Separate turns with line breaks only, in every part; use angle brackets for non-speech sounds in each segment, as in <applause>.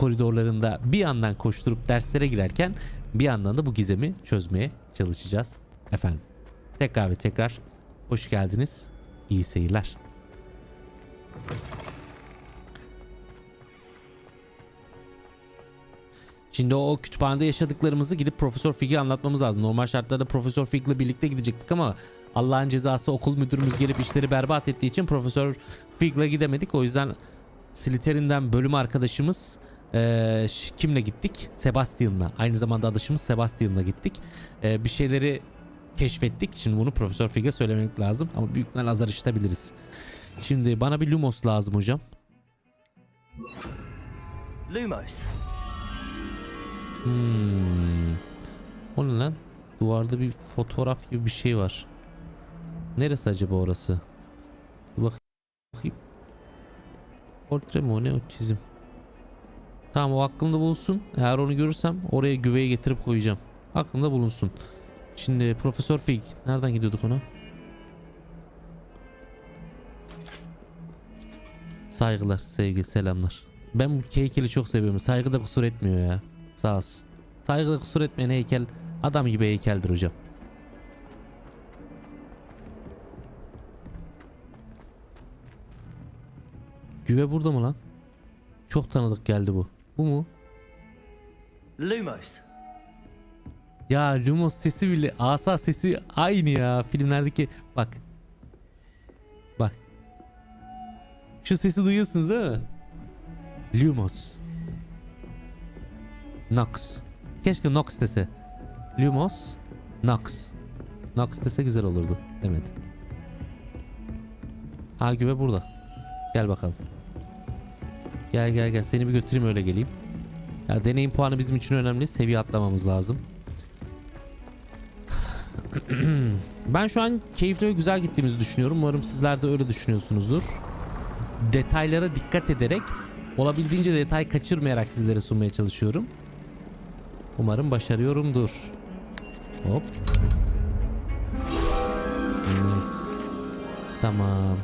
koridorlarında bir yandan koşturup derslere girerken bir yandan da bu gizemi çözmeye çalışacağız efendim. Tekrar ve tekrar hoş geldiniz. İyi seyirler. Şimdi o kütüphanede yaşadıklarımızı gidip Profesör Fig'e anlatmamız lazım. Normal şartlarda Profesör Fig'le birlikte gidecektik ama Allah'ın cezası okul müdürümüz gelip işleri berbat ettiği için Profesör Fig'le gidemedik. O yüzden Slytherin'den bölüm arkadaşımız eee, ş- kimle gittik? Sebastian'la. Aynı zamanda adaşımız Sebastian'la gittik. Eee, bir şeyleri keşfettik. Şimdi bunu Profesör Fig'e söylemek lazım ama büyük ihtimal azar işitebiliriz. Şimdi bana bir Lumos lazım hocam.
Lumos.
Hmm. O ne lan? Duvarda bir fotoğraf gibi bir şey var. Neresi acaba orası? Bir bak- bakayım. Portre mi o ne o çizim? Tamam o aklımda bulunsun. Eğer onu görürsem oraya güveye getirip koyacağım. Aklımda bulunsun. Şimdi Profesör Fig. Nereden gidiyorduk ona? Saygılar, sevgi, selamlar. Ben bu heykeli çok seviyorum. Saygı da kusur etmiyor ya. Sağ olsun. Saygıda kusur etmeyen heykel adam gibi heykeldir hocam. Güve burada mı lan? Çok tanıdık geldi bu. Bu mu?
Lumos.
Ya Lumos sesi bile asa sesi aynı ya filmlerdeki bak. Bak. Şu sesi duyuyorsunuz değil mi? Lumos. Nox. Keşke Nox dese. Lumos. Nox. Nox dese güzel olurdu. Evet. Ha güve burada. Gel bakalım. Gel gel gel seni bir götüreyim öyle geleyim. Ya deneyim puanı bizim için önemli. Seviye atlamamız lazım. <sighs> ben şu an keyifli ve güzel gittiğimizi düşünüyorum. Umarım sizler de öyle düşünüyorsunuzdur. Detaylara dikkat ederek olabildiğince detay kaçırmayarak sizlere sunmaya çalışıyorum. Umarım başarıyorumdur. Hop. Nice. Tamam.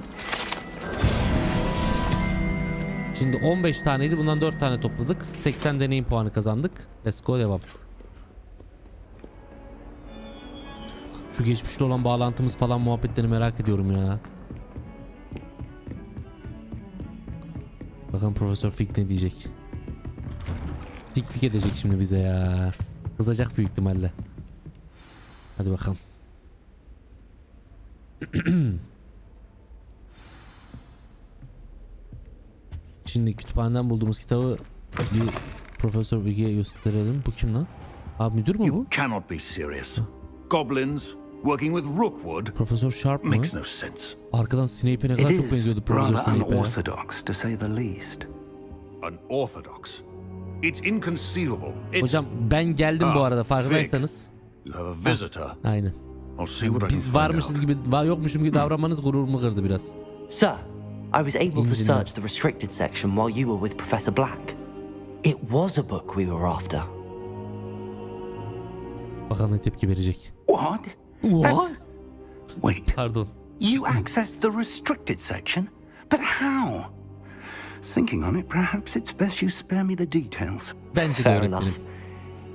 Şimdi 15 taneydi. Bundan 4 tane topladık. 80 deneyim puanı kazandık. Let's go devam. Şu geçmişte olan bağlantımız falan muhabbetlerini merak ediyorum ya. Bakalım Profesör Fig ne diyecek. Fig Fig edecek şimdi bize ya. Kızacak büyük ihtimalle. Hadi bakalım. <clears throat> Şimdi kütüphaneden bulduğumuz kitabı bir Profesör Fig'e gösterelim. Bu kim lan? Abi müdür mü
You
bu?
cannot be serious. Goblins working with Rookwood
Profesör Sharp mı?
makes no sense.
Arkadan Snape'e ne
It
kadar çok
is
benziyordu Profesör
rather
Snape'e
unorthodox, to say the least.
Unorthodox. It's inconceivable. It's.
Hocam ben geldim bu
Ah,
arada farkındaysanız.
You have a visitor.
Aynen.
I'll see what I can
Biz
find
varmışız
out.
gibi, var yokmuşum gibi davranmanız gururumu kırdı biraz.
Sir, I was able to search the restricted section while you were with Professor Black. It was a book we were after.
Bakalım ne tepki verecek.
What?
What?
That's- Wait,
Pardon.
you accessed the restricted section? But how? Thinking on it, perhaps it's best you spare me the details.
Bence
Fair
öğretmenim.
enough.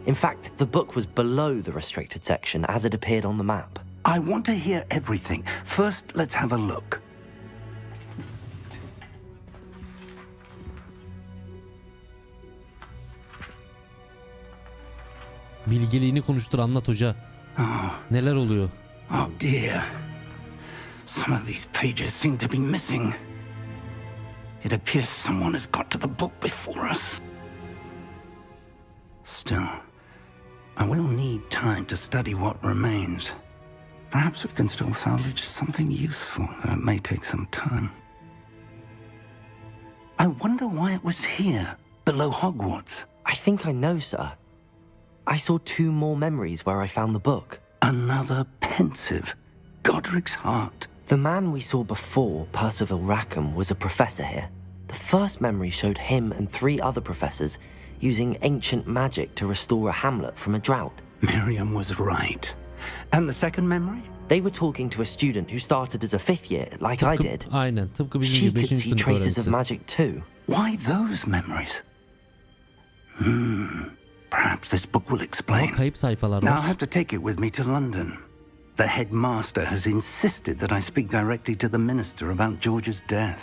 In fact, the book was below the restricted section as it appeared on the map.
I want to hear everything. First, let's have a look.
Bilgeliğini konuştur anlat hoca. Neler oluyor?
Oh dear. Some of these pages seem to be missing. It appears someone has got to the book before us. Still, I will need time to study what remains. Perhaps we can still salvage something useful, though it may take some time. I wonder why it was here, below Hogwarts.
I think I know, sir. I saw two more memories where I found the book.
Another pensive. Godric's heart.
The man we saw before, Percival Rackham, was a professor here. The first memory showed him and three other professors using ancient magic to restore a hamlet from a drought.
Miriam was right. And the second memory?
They were talking to a student who started as a fifth year, like I did.
Aynen tıpkı bizim
She could see
sınıf
traces of magic too.
Why those memories? Hmm. Perhaps this book will explain.
kayıp sayfalar
Now I
var.
have to take it with me to London. The headmaster has insisted that I speak directly to the minister about George's death.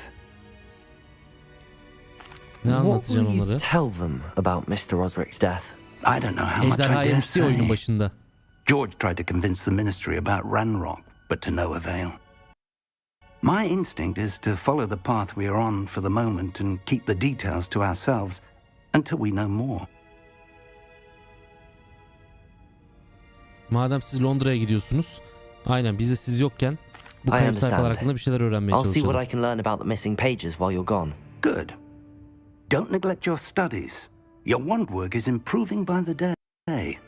Ne
What will
anlatacaksın
you tell them about Mr. Osric's death?
I don't know how much
Ejderha
I dare
MC oyunun
say.
başında.
George tried to convince the ministry about Ranrock, but to no avail. My instinct is to follow the path we are on for the moment and keep the details to ourselves until we know more.
Madem siz Londra'ya gidiyorsunuz. Aynen biz de siz yokken bu
I
kayıp
understand.
sayfalar hakkında bir şeyler öğrenmeye
I'll see what I can learn about the missing pages while you're gone.
Good. Don't neglect your studies. Your wand work is improving by the day.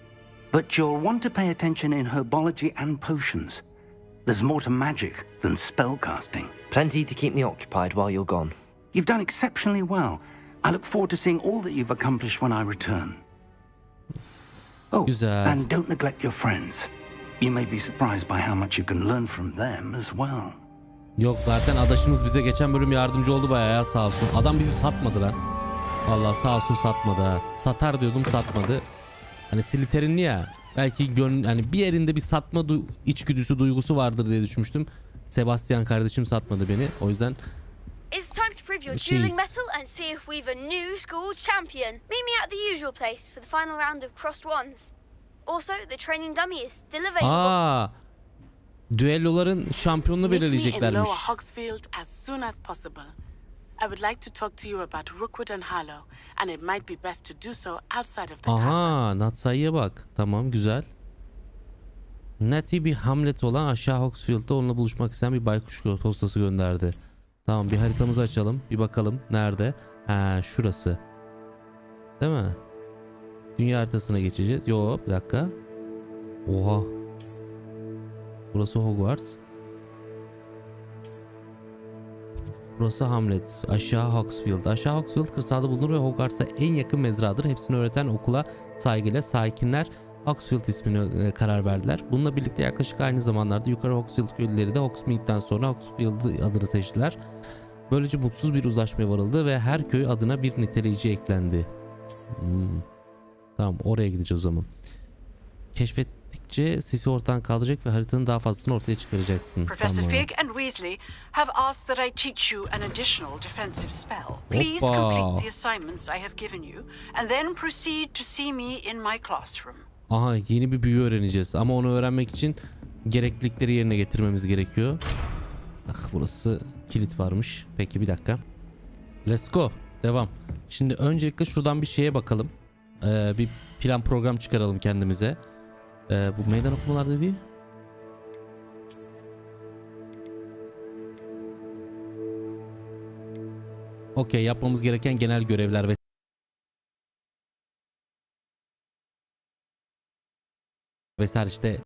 But you'll want to pay attention in herbology and potions. There's more to magic than spellcasting.
Plenty to keep me occupied while you're gone.
You've done exceptionally well. I look forward to seeing all that you've accomplished when I return. Oh,
Güzel.
and don't neglect your friends. You may be surprised by how much you can learn from them as well.
Yok zaten adaşımız bize geçen bölüm yardımcı oldu bayağı ya sağ olsun. Adam bizi satmadı lan. Vallahi sağ olsun satmadı ha. Satar diyordum satmadı. Hani Slytherin'li ya. Belki gön hani bir yerinde bir satma du- içgüdüsü duygusu vardır diye düşünmüştüm. Sebastian kardeşim satmadı beni. O yüzden
It's time to prove your dueling mettle and see if we've a new school champion. Meet me at the usual place for the final round of crossed wands. Also, the training dummy is still available.
aa düelloların şampiyonunu
Meet me in
belirleyeceklermiş.
Lower Hogsfield as soon as possible. I would like to talk to you about Rookwood and Harlow, and it might be best to do so outside of the castle.
Aha Natsai'ye bak. Tamam güzel. Natty bir hamlet olan aşağı Hogsfield'da onunla buluşmak isteyen bir baykuş postası gönderdi. Tamam bir haritamızı açalım. Bir bakalım nerede? Ha şurası. Değil mi? Dünya haritasına geçeceğiz. Yo bir dakika. Oha. Burası Hogwarts. Burası Hamlet. Aşağı Hogsfield. Aşağı Hogsfield kırsalda bulunur ve Hogwarts'a en yakın mezradır. Hepsini öğreten okula saygıyla sakinler Hogsfield ismini e, karar verdiler. Bununla birlikte yaklaşık aynı zamanlarda yukarı Hogsfield köylüleri de Hogsmeade'den sonra Hogsfield adını seçtiler. Böylece mutsuz bir uzlaşmaya varıldı ve her köy adına bir niteleyici eklendi. Hmm. Tamam oraya gideceğiz o zaman. Keşfettikçe sisi ortadan kaldıracak ve haritanın daha fazlasını ortaya çıkaracaksın.
Professor
Tamam.
Fig and Weasley have asked that I teach you an additional defensive spell. Please complete the assignments I have given you, and then proceed to see me in my classroom.
Aha yeni bir büyü öğreneceğiz ama onu öğrenmek için gereklilikleri yerine getirmemiz gerekiyor. Ah burası kilit varmış. Peki bir dakika. Let's go. Devam. Şimdi öncelikle şuradan bir şeye bakalım. Ee, bir plan program çıkaralım kendimize. Ee, bu meydan okumalar dediği. Okey yapmamız gereken genel görevler ve veçare, işte